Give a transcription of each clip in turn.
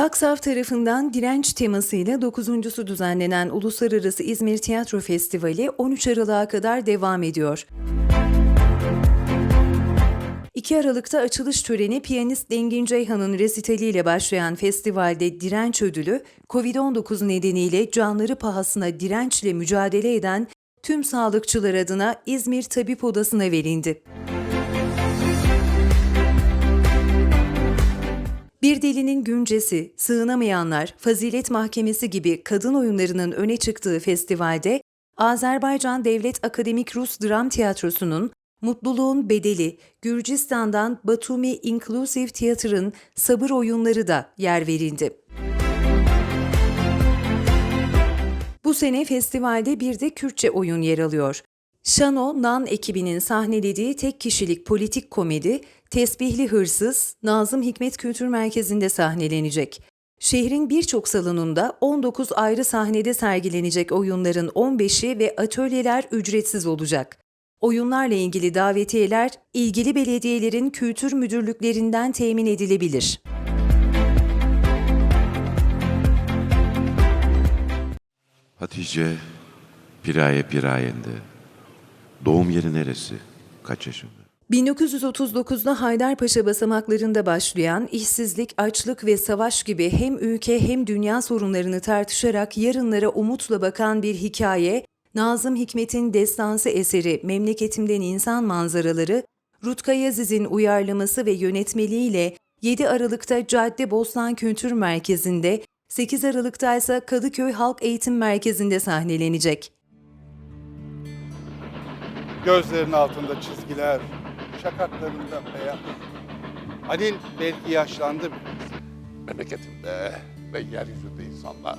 Taksav tarafından direnç temasıyla 9.sü düzenlenen Uluslararası İzmir Tiyatro Festivali 13 Aralık'a kadar devam ediyor. 2 Aralık'ta açılış töreni piyanist Engin Ceyhan'ın resitaliyle başlayan festivalde direnç ödülü, COVID-19 nedeniyle canları pahasına dirençle mücadele eden tüm sağlıkçılar adına İzmir Tabip Odası'na verildi. Bir Delinin Güncesi, Sığınamayanlar, Fazilet Mahkemesi gibi kadın oyunlarının öne çıktığı festivalde Azerbaycan Devlet Akademik Rus Dram Tiyatrosu'nun Mutluluğun Bedeli, Gürcistan'dan Batumi Inclusive Theater'ın sabır oyunları da yer verildi. Bu sene festivalde bir de Kürtçe oyun yer alıyor. Şano Nan ekibinin sahnelediği tek kişilik politik komedi Tesbihli Hırsız Nazım Hikmet Kültür Merkezi'nde sahnelenecek. Şehrin birçok salonunda 19 ayrı sahnede sergilenecek oyunların 15'i ve atölyeler ücretsiz olacak. Oyunlarla ilgili davetiyeler ilgili belediyelerin kültür müdürlüklerinden temin edilebilir. Hatice Piraye Pirayen'de. Doğum yeri neresi? Kaç yaşında? 1939'da Haydarpaşa basamaklarında başlayan işsizlik, açlık ve savaş gibi hem ülke hem dünya sorunlarını tartışarak yarınlara umutla bakan bir hikaye, Nazım Hikmet'in destansı eseri Memleketimden İnsan Manzaraları, Rutkay Yaziz'in uyarlaması ve yönetmeliğiyle 7 Aralık'ta Cadde Bostan Kültür Merkezi'nde, 8 Aralık'ta ise Kadıköy Halk Eğitim Merkezi'nde sahnelenecek. Gözlerinin altında çizgiler, şakaklarında beyaz. Halil belki yaşlandı biraz. memleketimde ve yeryüzünde insanlar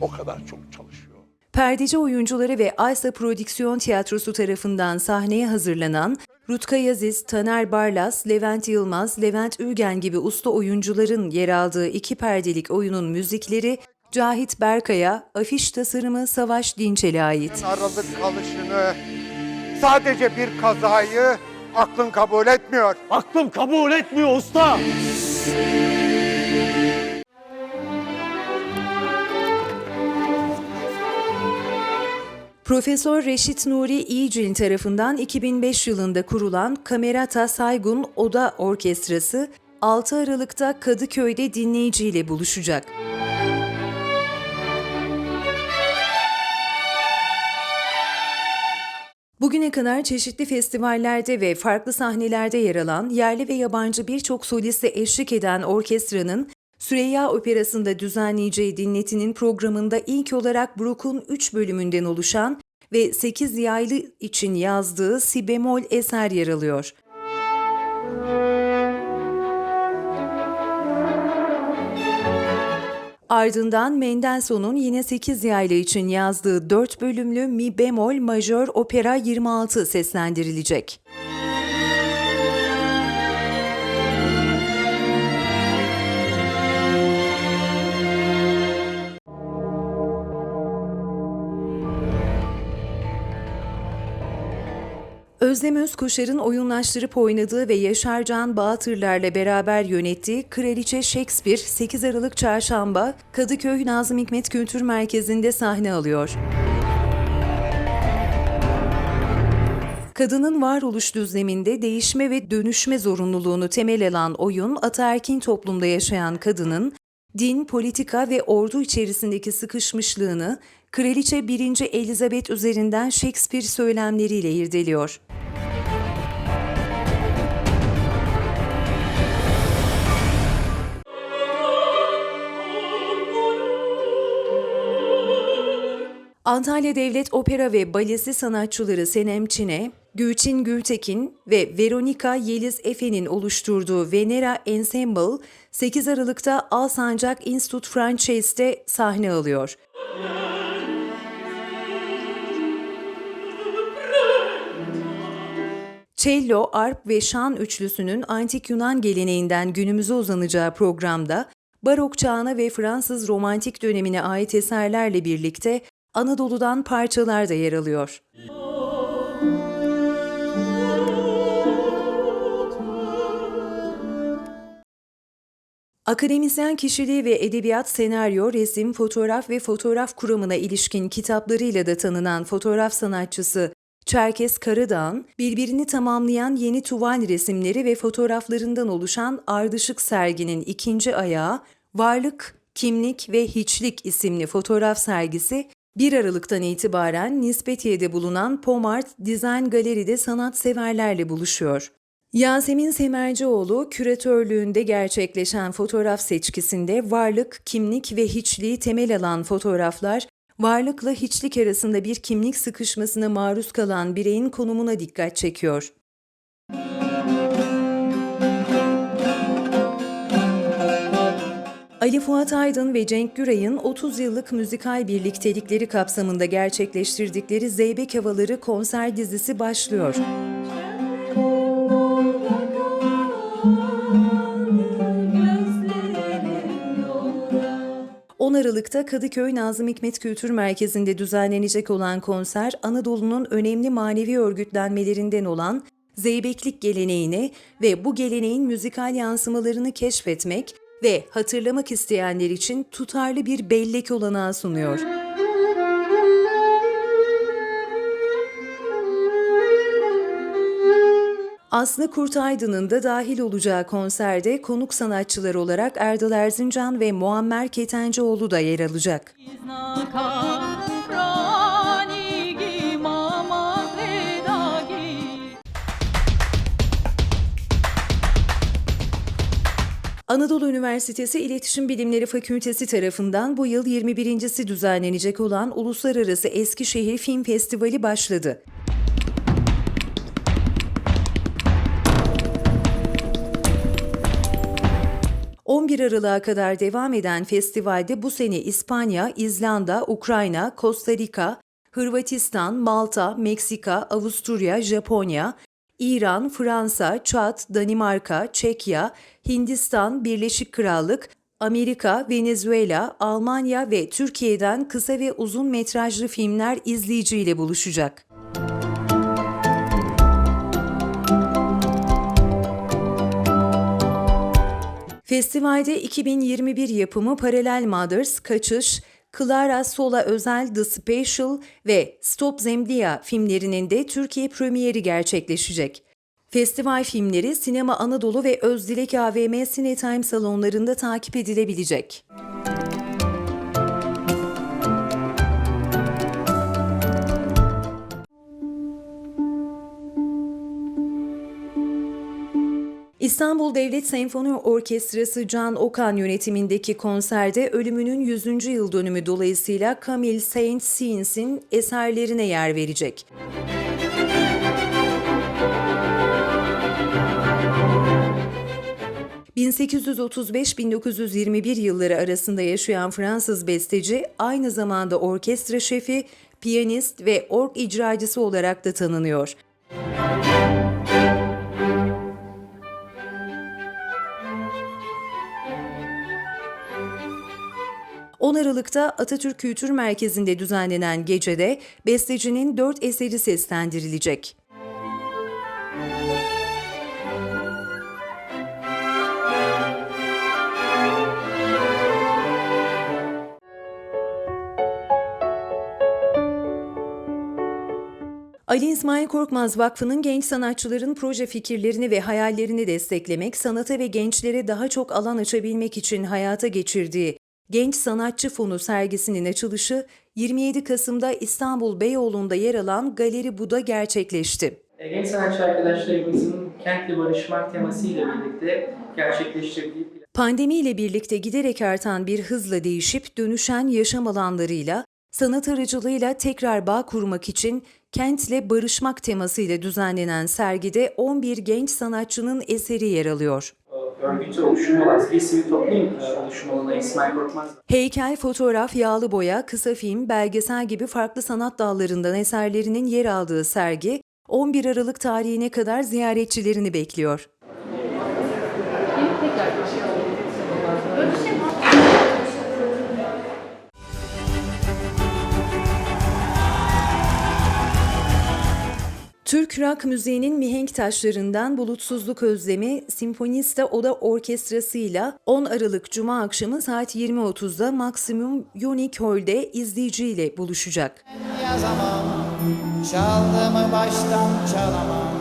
o kadar çok çalışıyor. Perdeci oyuncuları ve Aysa Prodüksiyon Tiyatrosu tarafından sahneye hazırlanan Rutkay Aziz, Taner Barlas, Levent Yılmaz, Levent Ülgen gibi usta oyuncuların yer aldığı iki perdelik oyunun müzikleri Cahit Berkay'a, afiş tasarımı Savaş Dinçel'e ait. aralık kalışını sadece bir kazayı aklın kabul etmiyor. Aklım kabul etmiyor usta. Profesör Reşit Nuri İyicil tarafından 2005 yılında kurulan Kamerata Saygun Oda Orkestrası 6 Aralık'ta Kadıköy'de dinleyiciyle buluşacak. Bugüne kadar çeşitli festivallerde ve farklı sahnelerde yer alan yerli ve yabancı birçok soliste eşlik eden orkestranın Süreyya Operası'nda düzenleyeceği dinletinin programında ilk olarak Bruck'un 3 bölümünden oluşan ve 8 yaylı için yazdığı si bemol eser yer alıyor. Ardından Mendelssohn'un yine 8 yaylı için yazdığı 4 bölümlü Mi bemol majör opera 26 seslendirilecek. Özlem Özkoşar'ın oyunlaştırıp oynadığı ve Yaşar Can Bağatırlar'la beraber yönettiği Kraliçe Shakespeare 8 Aralık Çarşamba Kadıköy Nazım Hikmet Kültür Merkezi'nde sahne alıyor. Kadının varoluş düzleminde değişme ve dönüşme zorunluluğunu temel alan oyun, ataerkin toplumda yaşayan kadının din, politika ve ordu içerisindeki sıkışmışlığını Kraliçe 1. Elizabeth üzerinden Shakespeare söylemleriyle irdeliyor. Antalya Devlet Opera ve Balesi sanatçıları Senem Çine, Gülçin Gültekin ve Veronika Yeliz Efe'nin oluşturduğu Venera Ensemble 8 Aralık'ta Alsancak Institut Franchaise'de sahne alıyor. Cello, arp ve şan üçlüsünün antik Yunan geleneğinden günümüze uzanacağı programda Barok çağına ve Fransız romantik dönemine ait eserlerle birlikte Anadolu'dan parçalar da yer alıyor. Akademisyen kişiliği ve edebiyat, senaryo, resim, fotoğraf ve fotoğraf kuramına ilişkin kitaplarıyla da tanınan fotoğraf sanatçısı Çerkes Karadağ'ın birbirini tamamlayan yeni tuval resimleri ve fotoğraflarından oluşan ardışık serginin ikinci ayağı Varlık, Kimlik ve Hiçlik isimli fotoğraf sergisi 1 Aralık'tan itibaren Nispetiye'de bulunan Pomart Design Galeri'de sanatseverlerle buluşuyor. Yasemin Semercioğlu küratörlüğünde gerçekleşen fotoğraf seçkisinde varlık, kimlik ve hiçliği temel alan fotoğraflar, varlıkla hiçlik arasında bir kimlik sıkışmasına maruz kalan bireyin konumuna dikkat çekiyor. Ali Fuat Aydın ve Cenk Güray'ın 30 yıllık müzikal birliktelikleri kapsamında gerçekleştirdikleri Zeybek Havaları konser dizisi başlıyor. 10 Aralık'ta Kadıköy Nazım Hikmet Kültür Merkezi'nde düzenlenecek olan konser, Anadolu'nun önemli manevi örgütlenmelerinden olan Zeybeklik geleneğini ve bu geleneğin müzikal yansımalarını keşfetmek ve hatırlamak isteyenler için tutarlı bir bellek olanağı sunuyor. Aslı Kurtaydın'ın da dahil olacağı konserde konuk sanatçılar olarak Erdal Erzincan ve Muammer Ketencoğlu da yer alacak. Anadolu Üniversitesi İletişim Bilimleri Fakültesi tarafından bu yıl 21.si düzenlenecek olan Uluslararası Eskişehir Film Festivali başladı. ...11 Aralık'a kadar devam eden festivalde bu sene İspanya, İzlanda, Ukrayna, Costa Rica, Hırvatistan, Malta, Meksika, Avusturya, Japonya, İran, Fransa, Çat, Danimarka, Çekya, Hindistan, Birleşik Krallık, Amerika, Venezuela, Almanya ve Türkiye'den kısa ve uzun metrajlı filmler izleyiciyle buluşacak. Festivalde 2021 yapımı Parallel Mothers, Kaçış, Clara Sola Özel The Special ve Stop Zemlia filmlerinin de Türkiye premieri gerçekleşecek. Festival filmleri Sinema Anadolu ve Özdilek AVM Cinetime salonlarında takip edilebilecek. İstanbul Devlet Senfoni Orkestrası Can Okan yönetimindeki konserde ölümünün 100. yıl dönümü dolayısıyla Camille Saint-Saëns'in eserlerine yer verecek. ...1835-1921 yılları arasında yaşayan Fransız besteci, aynı zamanda orkestra şefi, piyanist ve org icracısı olarak da tanınıyor. 10 Aralık'ta Atatürk Kültür Merkezi'nde düzenlenen gecede bestecinin 4 eseri seslendirilecek. Ali İsmail Korkmaz Vakfı'nın genç sanatçıların proje fikirlerini ve hayallerini desteklemek, sanata ve gençlere daha çok alan açabilmek için hayata geçirdiği Genç Sanatçı Fonu sergisinin açılışı 27 Kasım'da İstanbul Beyoğlu'nda yer alan Galeri Bu'da gerçekleşti. E, Genç sanatçı arkadaşlarımızın kentle barışmak temasıyla birlikte gerçekleştirdiği Pandemiyle birlikte giderek artan bir hızla değişip dönüşen yaşam alanlarıyla, sanat aracılığıyla tekrar bağ kurmak için kentle barışmak temasıyla düzenlenen sergide 11 genç sanatçının eseri yer alıyor. Örgütü oluşumu bir sivil toplum e, oluşumu İsmail Korkmaz Heykel, fotoğraf, yağlı boya, kısa film, belgesel gibi farklı sanat dallarından eserlerinin yer aldığı sergi 11 Aralık tarihine kadar ziyaretçilerini bekliyor. Türk rock müziğinin mihenk taşlarından Bulutsuzluk Özlemi Simfonista Oda Orkestrası'yla 10 Aralık Cuma akşamı saat 20.30'da Maximum Unique Hall'de izleyiciyle buluşacak. yazamam Çaldığımı baştan çalamam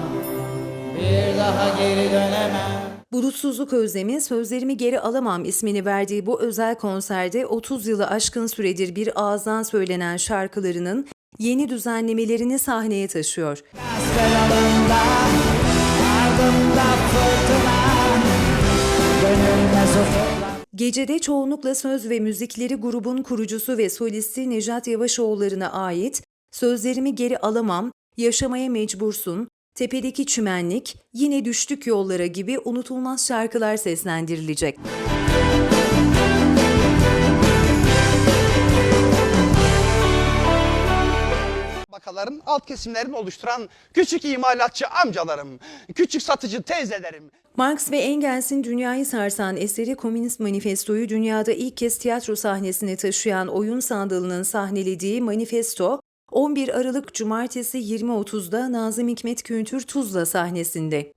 Bir daha geri dönemem Bulutsuzluk Özlemi Sözlerimi Geri Alamam ismini verdiği bu özel konserde 30 yılı aşkın süredir bir ağızdan söylenen şarkılarının yeni düzenlemelerini sahneye taşıyor. Fırtına Gecede çoğunlukla söz ve müzikleri grubun kurucusu ve solisti Nejat Yavaşoğulları'na ait Sözlerimi Geri Alamam, Yaşamaya Mecbursun, Tepedeki Çimenlik, Yine Düştük Yollara gibi unutulmaz şarkılar seslendirilecek. Bakaların alt kesimlerini oluşturan küçük imalatçı amcalarım, küçük satıcı teyzelerim, Marx ve Engels'in dünyayı sarsan eseri Komünist Manifesto'yu dünyada ilk kez tiyatro sahnesine taşıyan oyun sandalının sahnelediği Manifesto, 11 Aralık Cumartesi 20.30'da Nazım Hikmet Kültür Tuzla sahnesinde.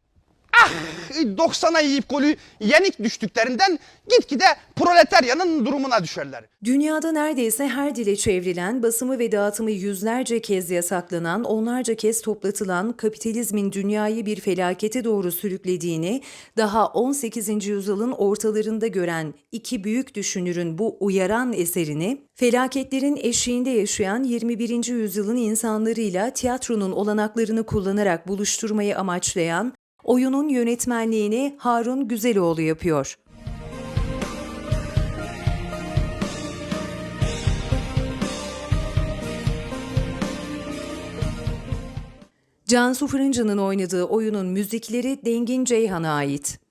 90'a yiyip golü yenik düştüklerinden gitgide proletaryanın durumuna düşerler. Dünyada neredeyse her dile çevrilen, basımı ve dağıtımı yüzlerce kez yasaklanan, onlarca kez toplatılan kapitalizmin dünyayı bir felakete doğru sürüklediğini daha 18. yüzyılın ortalarında gören iki büyük düşünürün bu uyaran eserini, felaketlerin eşiğinde yaşayan 21. yüzyılın insanlarıyla tiyatronun olanaklarını kullanarak buluşturmayı amaçlayan, oyunun yönetmenliğini Harun Güzeloğlu yapıyor. Cansu Fırıncı'nın oynadığı oyunun müzikleri Dengin Ceyhan'a ait.